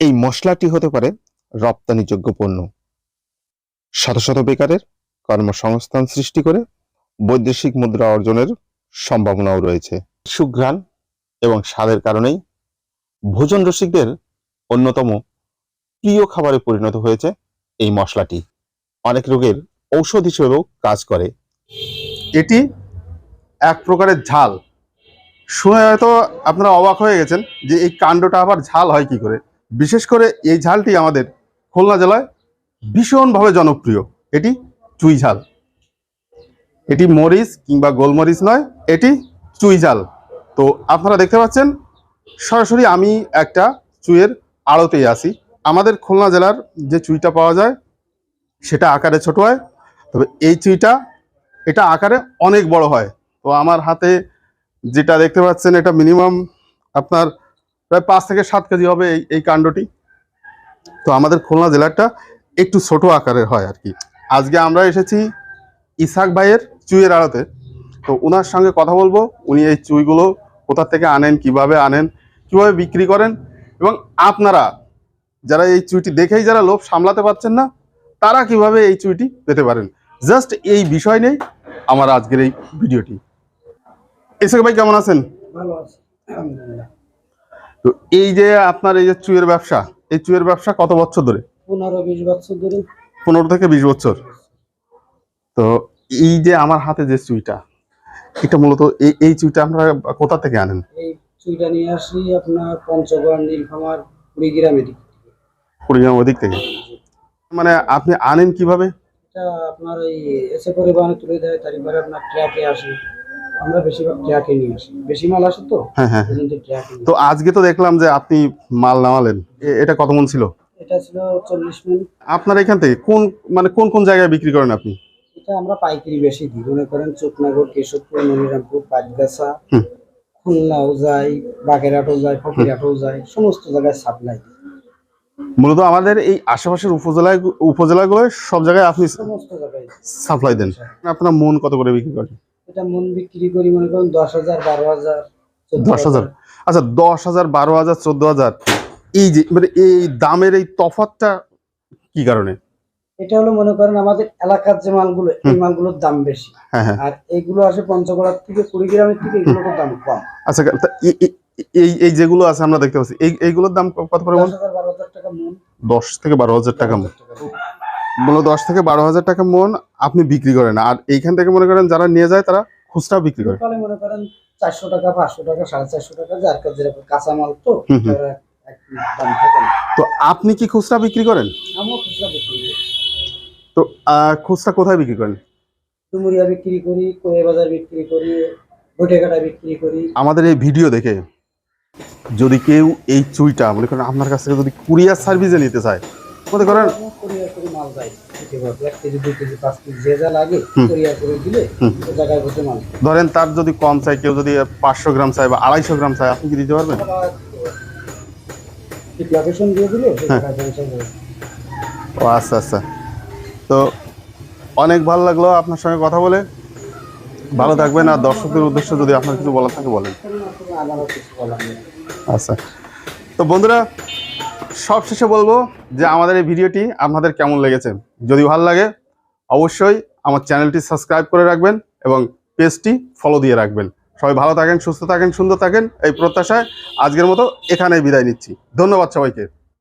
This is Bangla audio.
এই মশলাটি হতে পারে রপ্তানিযোগ্য পণ্য। শত শত বেকারের কর্মসংস্থান সৃষ্টি করে বৈদেশিক মুদ্রা অর্জনের সম্ভাবনাও রয়েছে। সুঘ্রাণ এবং স্বাদের কারণেই ভোজন রসিকদের অন্যতম প্রিয় খাবারে পরিণত হয়েছে এই মশলাটি। অনেক রোগের ঔষধ হিসেবেও কাজ করে। এটি এক প্রকারের ঝাল। শুনে হয়তো আপনারা অবাক হয়ে গেছেন যে এই কাণ্ডটা আবার ঝাল হয় কি করে? বিশেষ করে এই ঝালটি আমাদের খুলনা জেলায় ভীষণভাবে জনপ্রিয়। এটি চুই ঝাল। এটি মরিচ কিংবা গোলমরিচ নয় এটি চুই ঝাল। তো আপনারা দেখতে পাচ্ছেন সরাসরি আমি একটা চুইয়ের আড়তেই আসি আমাদের খুলনা জেলার যে চুইটা পাওয়া যায় সেটা আকারে ছোট হয়। তবে এই চুইটা এটা আকারে অনেক বড় হয়। তো আমার হাতে যেটা দেখতে পাচ্ছেন এটা মিনিমাম আপনার প্রায় পাঁচ থেকে সাত কেজি হবে এই এই কাণ্ডটি। তো আমাদের খুলনা জেলাটা একটু ছোট আকারের হয় আর কি। আজকে আমরা এসেছি ইসাক ভাইয়ের চুইয়ের আড়তে। তো ওনার সঙ্গে কথা বলব। উনি এই চুইগুলো কোথা থেকে আনেন, কীভাবে আনেন, কীভাবে বিক্রি করেন এবং আপনারা যারা এই চুইটি দেখেই যারা লোভ সামলাতে পারছেন না, তারা কীভাবে এই চুইটি পেতে পারেন। জাস্ট এই বিষয় নেই আমার আজকের এই ভিডিওটি। এসে ভাই, কেমন আছেন? ভালো আছে তো এই যে আপনার এই যে চুয়ের ব্যবসা এই চুয়ের ব্যবসা কত বছর ধরে? পনেরো বিশ বছর ধরে। পনেরো থেকে বিশ বছর। তো এই যে আমার হাতে যে চুইটা এটা মূলত এই এই চুইটা আপনারা কোথা থেকে আনেন? এই চুইটা নিয়ে আসি আপনার পঞ্চগড় নীলফামার কুড়িগ্রামে দিক কুড়িগ্রাম ওদিক থেকে? মানে আপনি আনেন কীভাবে? এটা আপনার এই এসে পরিবহনে তুলে দেয় তারপরে আপনার ট্র্যাকে আসে। আমরা বেশিরভাগ নিয়ে আসি। বেশি মাল আসে তো হ্যাঁ হ্যাঁ তো আজকে তো দেখলাম যে আপনি মাল নামালেন। এটা কত মন ছিল? এটা ছিল চল্লিশ মিনিট আপনার এখান থেকে কোন মানে কোন কোন জায়গায় বিক্রি করেন আপনি? এটা আমরা পাইকারি বেশি দিই। মনে করেন চোপনগর কেশবপুর মনিরামপুর পাটগাছা খুলনাও যায় বাগেরহাটও যায় ফকিরহাটও যায় সমস্ত জায়গায় সাপ্লাই মূলত আমাদের এই আশেপাশের উপজেলায় উপজেলাগুলো সব জায়গায় আপনি সমস্ত জায়গায় সাপ্লাই দেন। আপনার মন কত করে বিক্রি করেন? এটা মন বিক্রি করি মনে করেন দশ হাজার বারো হাজার দশ হাজার। আচ্ছা দশ হাজার বারো হাজার চোদ্দ হাজার। এই যে মানে এই দামের এই তফাতটা কি কারণে? এটা হলো মনে করেন আমাদের এলাকার যে মালগুলো এই মালগুলোর দাম বেশি। হ্যাঁ হ্যাঁ। আর এইগুলো আসে পঞ্চগড়ার থেকে কুড়িগ্রামের থেকে এগুলোর দাম কম। আচ্ছা এই এই যেগুলো আছে আমরা দেখতে পাচ্ছি এইগুলোর দাম কত করে দশ হাজার বারো হাজার টাকা মন। দশ থেকে বারো হাজার টাকা মন। টাকা মূলত দশ থেকে বারো হাজার টাকা মন আপনি বিক্রি করেন। আর এইখান থেকে মনে করেন যারা নিয়ে যায় তারা খুচরা বিক্রি করে। মনে করেন চারশো টাকা পাঁচশো টাকা সাড়ে চারশো টাকা যার যেরকম কাঁচা মাল তো তো আপনি কি খুচরা বিক্রি করেন? আমিও খুচরা বিক্রি করি। তো খুচরা কোথায় বিক্রি করেন? ডুমুরিয়া বিক্রি করি কোয়ে বাজার বিক্রি করি বৈঠেঘাটা বিক্রি করি। আমাদের এই ভিডিও দেখে যদি কেউ এই চুইটা মনে করেন আপনার কাছ থেকে যদি কুরিয়ার সার্ভিসে নিতে চায় মনে করেন মাল যায়। এক কেজি দুই কেজি পাঁচ কেজি যে যা লাগে কোরিয়ার করে দিলে জায়গায় বসে মাল ধরেন তার যদি কম চাই কেউ যদি পাঁচশো গ্রাম চায় বা আড়াইশো গ্রাম চায় আপনি কি দিতে পারবেন? লোকেশন দিয়ে দিলে হ্যাঁ। ও আচ্ছা আচ্ছা। তো অনেক ভালো লাগল আপনার সঙ্গে কথা বলে। ভালো থাকবেন আর দর্শকদের উদ্দেশ্যে যদি আপনার কিছু বলার থাকে বলেন। নেই আচ্ছা। তো বন্ধুরা সব শেষে বলব যে আমাদের এই ভিডিওটি আপনাদের কেমন লেগেছে? যদি ভালো লাগে, অবশ্যই আমার চ্যানেলটি সাবস্ক্রাইব করে রাখবেন এবং পেজটি ফলো দিয়ে রাখবেন। সবাই ভালো থাকেন, সুস্থ থাকেন, সুন্দর থাকেন, এই প্রত্যাশায় আজকের মতো এখানেই বিদায় নিচ্ছি। ধন্যবাদ সবাইকে।